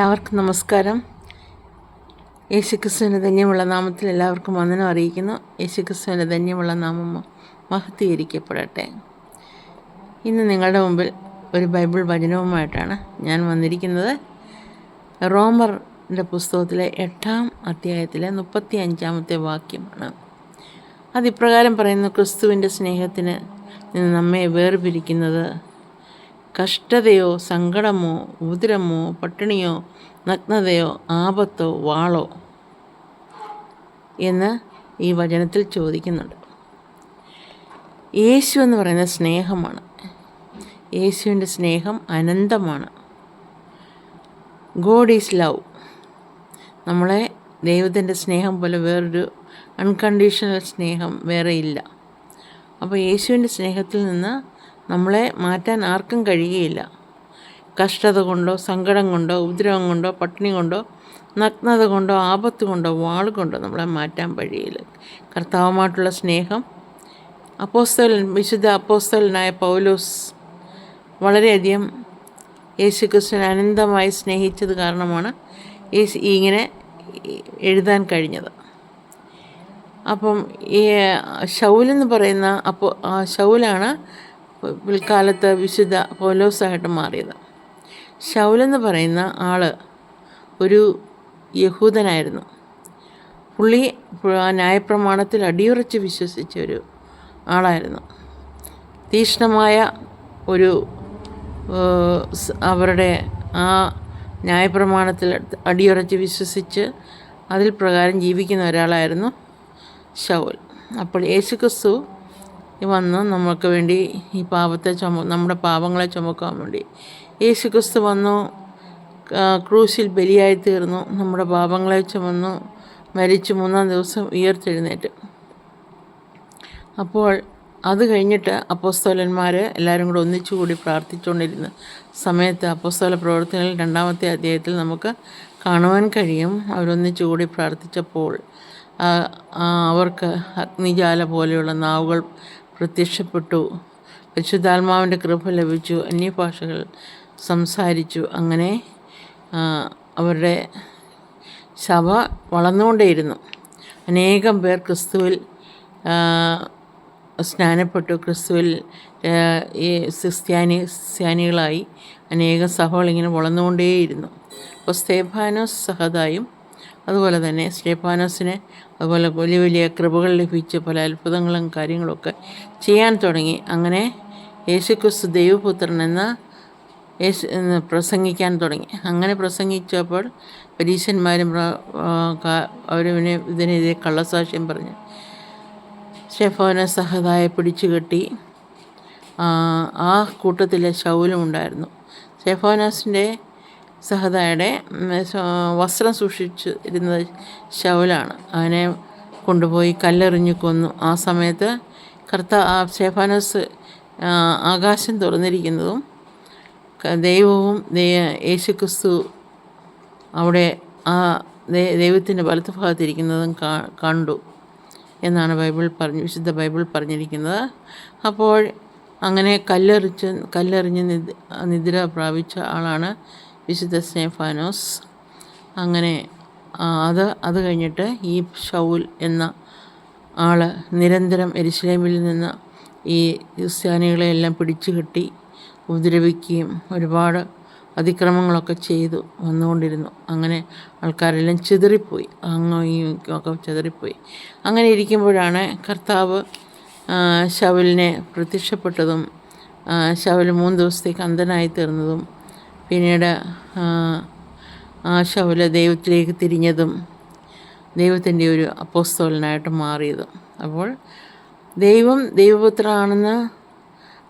എല്ലാവർക്കും നമസ്കാരം. യേശുക്രിസ്തുവിന് ധന്യമുള്ള നാമത്തിൽ എല്ലാവർക്കും വന്ദനം അറിയിക്കുന്നു. യേശുക്രിസ്തുവിന് ധന്യമുള്ള നാമം മഹത്വീകരിക്കപ്പെടട്ടെ. ഇന്ന് നിങ്ങളുടെ മുമ്പിൽ ഒരു ബൈബിൾ വചനവുമായിട്ടാണ് ഞാൻ വന്നിരിക്കുന്നത്. റോമറിന്റെ പുസ്തകത്തിലെ എട്ടാം അധ്യായത്തിലെ മുപ്പത്തി അഞ്ചാമത്തെ വാക്യമാണ്. അതിപ്രകാരം പറയുന്നു ക്രിസ്തുവിന്റെ സ്നേഹത്തിന് നിന്ന് നമ്മെ വേർപിരിക്കുന്നത് കഷ്ടതയോ സങ്കടമോ ഉദരമോ പട്ടിണിയോ നഗ്നതയോ ആപത്തോ വാളോ എന്ന് ഈ വചനത്തിൽ ചോദിക്കുന്നുണ്ട്. യേശു എന്ന് പറയുന്ന സ്നേഹമാണ്. യേശുവിന്റെ സ്നേഹം അനന്തമാണ്. God is love. നമ്മളെ ദൈവത്തിന്റെ സ്നേഹം പോലെ വേറൊരു അൺകണ്ടീഷണൽ സ്നേഹം വേറെ ഇല്ല. അപ്പോൾ യേശുവിന്റെ സ്നേഹത്തിൽ നിന്ന് നമ്മളെ മാറ്റാൻ ആർക്കും കഴിയുകയില്ല. കഷ്ടത കൊണ്ടോ സങ്കടം കൊണ്ടോ ഉപദ്രവം കൊണ്ടോ പട്ടിണി കൊണ്ടോ നഗ്നത കൊണ്ടോ ആപത്ത് കൊണ്ടോ വാൾ കൊണ്ടോ നമ്മളെ മാറ്റാൻ കഴിയില്ല. കർത്താവുമായിട്ടുള്ള സ്നേഹം. അപ്പോസ്തലൻ വിശുദ്ധ അപ്പോസ്തലനായ പൗലോസ് വളരെയധികം യേശുക്രിസ്തുവിനെ അനന്തമായി സ്നേഹിച്ചത് കാരണമാണ് യേശു ഇങ്ങനെ എഴുതാൻ കഴിഞ്ഞത്. അപ്പം ഈ ഷൗലെന്ന് പറയുന്ന അപ്പോൾ ഷൗലാണ് പിൽക്കാലത്ത് വിശുദ്ധ പോലോസായിട്ട് മാറിയത്. ഷൗലെന്ന് പറയുന്ന ആൾ ഒരു യഹൂദനായിരുന്നു. പുള്ളി ന്യായപ്രമാണത്തിൽ അടിയുറച്ച് വിശ്വസിച്ച ഒരു ആളായിരുന്നു. തീക്ഷ്ണമായ ഒരു അവരുടെ ആ ന്യായപ്രമാണത്തിൽ അടിയുറച്ച് വിശ്വസിച്ച് അതിൽ പ്രകാരം ജീവിക്കുന്ന ഒരാളായിരുന്നു ഷൗൽ അപ്പോൾ യേശുക്രിസ്തു വന്ന് നമുക്ക് വേണ്ടി ഈ പാപത്തെ ചുമ നമ്മുടെ പാപങ്ങളെ ചുമക്കാൻ വേണ്ടി. യേശു ക്രിസ്തു വന്നു ക്രൂശിൽ ബലിയായി തീർന്നു നമ്മുടെ പാപങ്ങളെ ചുമന്നു മരിച്ചു മൂന്നാം ദിവസം ഉയർത്തെഴുന്നേറ്റ്. അപ്പോൾ അത് കഴിഞ്ഞിട്ട് അപ്പോസ്തോലന്മാർ എല്ലാവരും കൂടെ ഒന്നിച്ചുകൂടി പ്രാർത്ഥിച്ചുകൊണ്ടിരുന്ന സമയത്ത് അപ്പോസ്തോല പ്രവർത്തനങ്ങളിൽ രണ്ടാമത്തെ അധ്യായത്തിൽ നമുക്ക് കാണുവാൻ കഴിയും. അവരൊന്നിച്ചുകൂടി പ്രാർത്ഥിച്ചപ്പോൾ അവർക്ക് അഗ്നിജാല പോലെയുള്ള നാവുകൾ പ്രത്യക്ഷപ്പെട്ടു. പരിശുദ്ധാത്മാവിന്റെ കൃപ ലഭിച്ചു. അന്യഭാഷകൾ സംസാരിച്ചു. അങ്ങനെ അവരുടെ സഭ വളർന്നുകൊണ്ടേയിരുന്നു. അനേകം പേർ ക്രിസ്തുവിൽ സ്നാനപ്പെട്ടു. ക്രിസ്തുവിൽ ഈ ക്രിസ്ത്യാനി ക്രിസ്ത്യാനികളായി അനേകം സഭകൾ ഇങ്ങനെ വളർന്നുകൊണ്ടേയിരുന്നു. അപ്പോൾ സ്തേഫാനോസ് സഹതായും അതുപോലെ തന്നെ സ്റ്റേപ്പാനോസിന് അതുപോലെ വലിയ വലിയ കൃപകൾ ലഭിച്ച് പല അത്ഭുതങ്ങളും കാര്യങ്ങളൊക്കെ ചെയ്യാൻ തുടങ്ങി. അങ്ങനെ യേശുക്രിസ്തു ദൈവപുത്രൻ എന്ന യേശു പ്രസംഗിക്കാൻ തുടങ്ങി. അങ്ങനെ പ്രസംഗിച്ചപ്പോൾ പരീശന്മാരും അവരവിനെ ഇതിനെതിരെ കള്ളസാക്ഷ്യം പറഞ്ഞു. സ്റ്റെഫോനെ സഹതായെ പിടിച്ചു കെട്ടി ആ കൂട്ടത്തിലെ ശൗലും ഉണ്ടായിരുന്നു സ്റ്റെഫോനസിന്റെ സഹതയുടെ വസ്ത്രം സൂക്ഷിച്ചിരുന്നത് ശൗലാണ്. അവനെ കൊണ്ടുപോയി കല്ലെറിഞ്ഞു കൊന്നു. ആ സമയത്ത് കർത്ത സ്റ്റെഫാനോസ് ആകാശം തുറന്നിരിക്കുന്നതും ദൈവവും യേശുക്രിസ്തു അവിടെ ആ ദൈവത്തിന്റെ വലത്ത് ഭാഗത്തിരിക്കുന്നതും കണ്ടു എന്നാണ് ബൈബിൾ പറഞ്ഞു വിശുദ്ധ ബൈബിൾ പറഞ്ഞിരിക്കുന്നത്. അപ്പോൾ അങ്ങനെ കല്ലെറിച്ച് കല്ലെറിഞ്ഞ് നിദ്ര പ്രാപിച്ച ആളാണ് വിശുദ്ധ സ്നേഫാനോസ് അങ്ങനെ അത് അത് കഴിഞ്ഞിട്ട് ഈ ഷൗൽ എന്ന ആൾ നിരന്തരം എരിശിലേമിൽ നിന്ന് ഈ ക്രിസ്ത്യാനികളെയെല്ലാം പിടിച്ചു കെട്ടി ഉപദ്രവിക്കുകയും ഒരുപാട് അതിക്രമങ്ങളൊക്കെ ചെയ്തു വന്നുകൊണ്ടിരുന്നു. അങ്ങനെ ആൾക്കാരെല്ലാം ചിതറിപ്പോയി. അങ്ങ് ഒക്കെ ചിതറിപ്പോയി. അങ്ങനെ ഇരിക്കുമ്പോഴാണ് കർത്താവ് ശവലിനെ പ്രത്യക്ഷപ്പെട്ടതും ശവൽ മൂന്ന് ദിവസത്തേക്ക് അന്ധനായി തീർന്നതും പിന്നീട് ആ ശൗല ദൈവത്തിലേക്ക് തിരിഞ്ഞതും ദൈവത്തിന്റെ ഒരു അപ്പോസ്തോലനായിട്ട് മാറിയതും. അപ്പോൾ ദൈവം ദൈവപുത്രനാണെന്ന്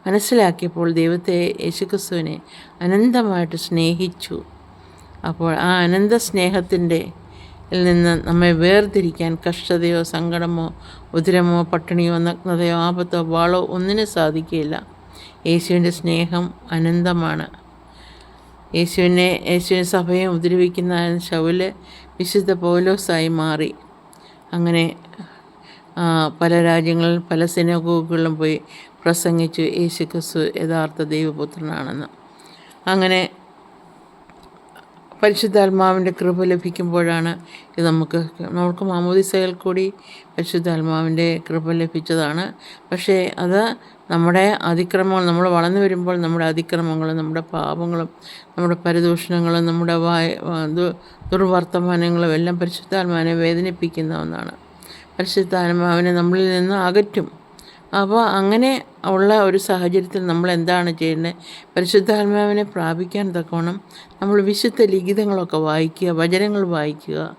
മനസ്സിലാക്കിയപ്പോൾ ദൈവത്തെ യേശുക്രിസ്തുവിനെ അനന്തമായിട്ട് സ്നേഹിച്ചു. അപ്പോൾ ആ അനന്ത സ്നേഹത്തിന്റെ നിന്ന് നമ്മെ വേർതിരിക്കാൻ കഷ്ടതയോ സങ്കടമോ ഉദരമോ പട്ടിണിയോ നഗ്നതയോ ആപത്തോ വാളോ ഒന്നിനും സാധിക്കുകയില്ല. യേശുവിന്റെ സ്നേഹം അനന്തമാണ്. യേശുവിനെ യേശുവിനെ സഭയെ ഉപദ്രവിക്കുന്ന ശൗൽ വിശുദ്ധ പൗലോസായി മാറി. അങ്ങനെ പല രാജ്യങ്ങളിൽ പല സിനഗോഗുകളിലും പോയി പ്രസംഗിച്ചു യേശു ക്രിസ്തു യഥാർത്ഥ ദൈവപുത്രനാണെന്ന്. അങ്ങനെ പരിശുദ്ധാത്മാവിന്റെ കൃപ ലഭിക്കുമ്പോഴാണ് ഇത് നമുക്ക് നമുക്ക് മാമോദിസയിൽ കൂടി പരിശുദ്ധാത്മാവിന്റെ കൃപ ലഭിച്ചതാണ്. പക്ഷേ അത് നമ്മുടെ അതിക്രമങ്ങൾ നമ്മൾ വളർന്നു വരുമ്പോൾ നമ്മുടെ അതിക്രമങ്ങളും നമ്മുടെ പാപങ്ങളും നമ്മുടെ പരിദൂഷണങ്ങളും നമ്മുടെ വായ ദുർവർത്തമാനങ്ങളും എല്ലാം പരിശുദ്ധാത്മാവിനെ വേദനിപ്പിക്കുന്ന ഒന്നാണ്. പരിശുദ്ധാത്മാവിനെ നമ്മളിൽ നിന്ന് അകറ്റും. അപ്പോൾ അങ്ങനെ ഉള്ള ഒരു സാഹചര്യത്തിൽ നമ്മൾ എന്താണ് ചെയ്യേണ്ടത് പരിശുദ്ധാത്മാവിനെ പ്രാപിക്കാൻ തക്കവണ്ണം നമ്മൾ വിശുദ്ധ ലിഖിതങ്ങളൊക്കെ വായിക്കുക വചനങ്ങൾ വായിക്കുക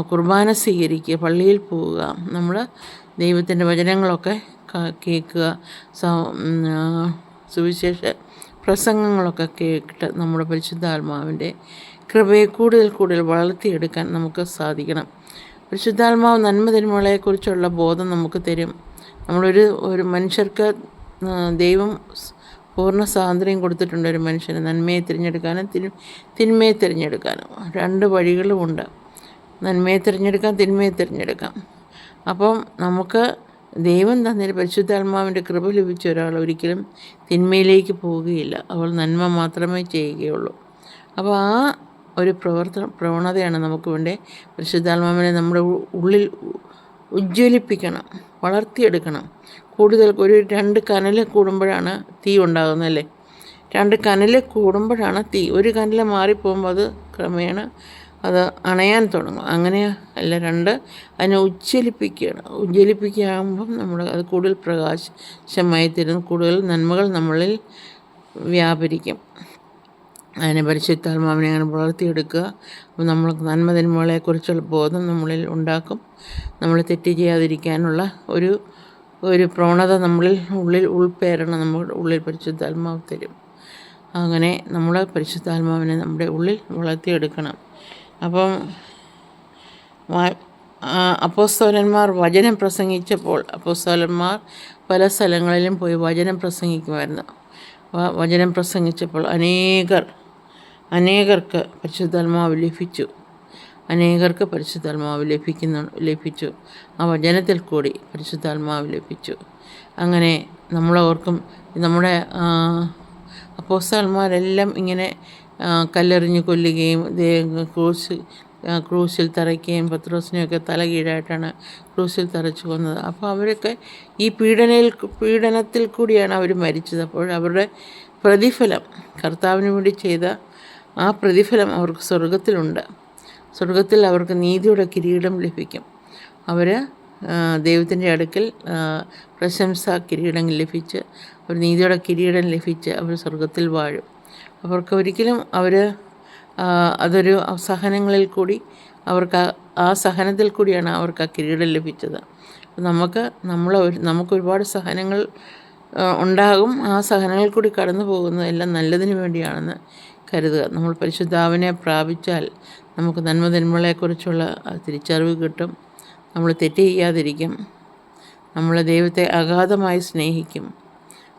കുർബാന സ്വീകരിക്കുക പള്ളിയിൽ പോവുക നമ്മൾ ദൈവത്തിന്റെ വചനങ്ങളൊക്കെ കേൾക്കുക സുവിശേഷ പ്രസംഗങ്ങളൊക്കെ കേട്ട് നമ്മുടെ പരിശുദ്ധാത്മാവിന്റെ കൃപയെ കൂടുതൽ കൂടുതൽ വളർത്തിയെടുക്കാൻ നമുക്ക് സാധിക്കണം. പരിശുദ്ധാത്മാവ് നന്മ തിന്മകളെക്കുറിച്ചുള്ള ബോധം നമുക്ക് തരും. നമ്മളൊരു ഒരു മനുഷ്യർക്ക് ദൈവം പൂർണ സ്വാതന്ത്ര്യം കൊടുത്തിട്ടുണ്ട് ഒരു മനുഷ്യന്. നന്മയെ തിരഞ്ഞെടുക്കാനും തിന് തിന്മയെ തിരഞ്ഞെടുക്കാനും. രണ്ട് വഴികളുമുണ്ട്. നന്മയെ തിരഞ്ഞെടുക്കാം തിന്മയെ തിരഞ്ഞെടുക്കാം. അപ്പം നമുക്ക് ദൈവം തന്നൊരു പരിശുദ്ധാത്മാവിന്റെ കൃപ ലഭിച്ച ഒരാൾ ഒരിക്കലും തിന്മയിലേക്ക് പോവുകയില്ല. അവൾ നന്മ മാത്രമേ ചെയ്യുകയുള്ളൂ. അപ്പോൾ ആ ഒരു പ്രവർത്തന പ്രവണതയാണ് നമുക്ക് വേണ്ടേ പരിശുദ്ധാത്മാവിനെ നമ്മുടെ ഉള്ളിൽ ഉജ്ജ്വലിപ്പിക്കണം വളർത്തിയെടുക്കണം. കൂടുതൽ ഒരു രണ്ട് കനൽ കൂടുമ്പോഴാണ് തീ ഉണ്ടാകുന്നത് അല്ലേ? രണ്ട് കനൽ കൂടുമ്പോഴാണ് തീ. ഒരു കനൽ മാറിപ്പോകുമ്പോൾ അത് ക്രമേണ അത് അണയാൻ തുടങ്ങും. അങ്ങനെ അല്ല രണ്ട് അതിനെ ഉജ്ജ്വലിപ്പിക്കുകയാണ് ഉജ്ജ്വലിപ്പിക്കുകയാകുമ്പം നമ്മൾ അത് കൂടുതൽ പ്രകാശമായി തരുന്നു. കൂടുതൽ നന്മകൾ നമ്മളിൽ വ്യാപരിക്കും. അതിനെ പരിശുദ്ധാത്മാവിനെ അങ്ങനെ വളർത്തിയെടുക്കുക. അപ്പം നമ്മൾ നന്മതിന്മകളെക്കുറിച്ചുള്ള ബോധം നമ്മളിൽ ഉണ്ടാക്കും. നമ്മൾ തെറ്റ് ചെയ്യാതിരിക്കാനുള്ള ഒരു ഒരു പ്രവണത നമ്മളിൽ ഉള്ളിൽ ഉൾപ്പേരണം നമ്മുടെ ഉള്ളിൽ പരിശുദ്ധാത്മാവ് തരും. അങ്ങനെ നമ്മൾ പരിശുദ്ധാത്മാവിനെ നമ്മുടെ ഉള്ളിൽ വളർത്തിയെടുക്കണം. അപ്പം അപ്പോസ്തോലന്മാർ വചനം പ്രസംഗിച്ചപ്പോൾ അപ്പോസ്തോലന്മാർ പല സ്ഥലങ്ങളിലും പോയി വചനം പ്രസംഗിക്കുമായിരുന്നു. വചനം പ്രസംഗിച്ചപ്പോൾ അനേകർ അനേകർക്ക് പരിശുദ്ധാത്മാവ് ലഭിച്ചു. അനേകർക്ക് പരിശുദ്ധാത്മാവ് ലഭിക്കുന്നു ലഭിച്ചു. ആ വചനത്തിൽ കൂടി പരിശുദ്ധാത്മാവ് ലഭിച്ചു. അങ്ങനെ നമ്മളോർക്കും നമ്മുടെ അപ്പോസ്തലന്മാരെല്ലാം ഇങ്ങനെ കല്ലെറിഞ്ഞ് കൊല്ലുകയും ക്രൂസ് ക്രൂസിൽ തറയ്ക്കുകയും പത്രോസിനെയൊക്കെ തലകീഴായിട്ടാണ് ക്രൂസിൽ തറച്ചു കൊന്നത്. അപ്പോൾ അവരൊക്കെ ഈ പീഡനയിൽ പീഡനത്തിൽ കൂടിയാണ് അവർ മരിച്ചത്. അപ്പോൾ അവരുടെ പ്രതിഫലം കർത്താവിന് വേണ്ടി ചെയ്ത ആ പ്രതിഫലം അവർക്ക് സ്വർഗത്തിലുണ്ട് സ്വർഗത്തിൽ അവർക്ക് നീതിയുടെ കിരീടം ലഭിക്കും. അവർ ദൈവത്തിന്റെ അടുക്കൽ പ്രശംസ കിരീടം ലഭിച്ച് അവർ നീതിയുടെ കിരീടം ലഭിച്ച് അവർ സ്വർഗത്തിൽ വാഴും. അവർക്ക് ഒരിക്കലും അവർ അതൊരു സഹനങ്ങളിൽ കൂടി അവർക്ക് ആ സഹനത്തിൽ കൂടിയാണ് അവർക്ക് ആ കിരീടം ലഭിച്ചത്. നമുക്ക് നമ്മൾ നമുക്ക് ഒരുപാട് സഹനങ്ങൾ ഉണ്ടാകും. ആ സഹനങ്ങളിൽ കൂടി കടന്നു പോകുന്നതെല്ലാം നല്ലതിന് വേണ്ടിയാണെന്ന് കരുതുക. നമ്മൾ പരിശുദ്ധാവിനെ പ്രാപിച്ചാൽ നമുക്ക് നന്മതിന്മകളെക്കുറിച്ചുള്ള തിരിച്ചറിവ് കിട്ടും. നമ്മൾ തെറ്റ് ചെയ്യാതിരിക്കും. നമ്മൾ ദൈവത്തെ അഗാധമായി സ്നേഹിക്കും.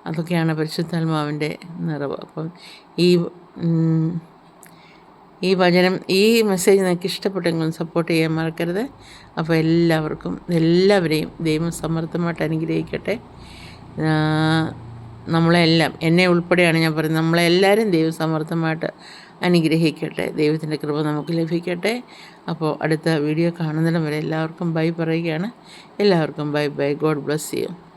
അതൊക്കെയാണ് പരിശുദ്ധാത്മാവിന്റെ നിറവ്. അപ്പം ഈ ഈ വചനം ഈ മെസ്സേജ് നിങ്ങൾക്ക് ഇഷ്ടപ്പെട്ടെങ്കിൽ സപ്പോർട്ട് ചെയ്യാൻ മറക്കരുത്. അപ്പോൾ എല്ലാവർക്കും എല്ലാവരെയും ദൈവം സമർത്ഥമായിട്ട് അനുഗ്രഹിക്കട്ടെ. നമ്മളെല്ലാം എന്നെ ഉൾപ്പെടെയാണ് ഞാൻ പറയുന്നത്. നമ്മളെല്ലാവരും ദൈവസമർത്ഥമായിട്ട് അനുഗ്രഹിക്കട്ടെ. ദൈവത്തിന്റെ കൃപ നമുക്ക് ലഭിക്കട്ടെ. അപ്പോൾ അടുത്ത വീഡിയോ കാണുന്നതിന് വരെ എല്ലാവർക്കും ബൈ പറയുകയാണ്. എല്ലാവർക്കും ബൈ ബൈ. ഗോഡ് ബ്ലസ് ചെയ്യും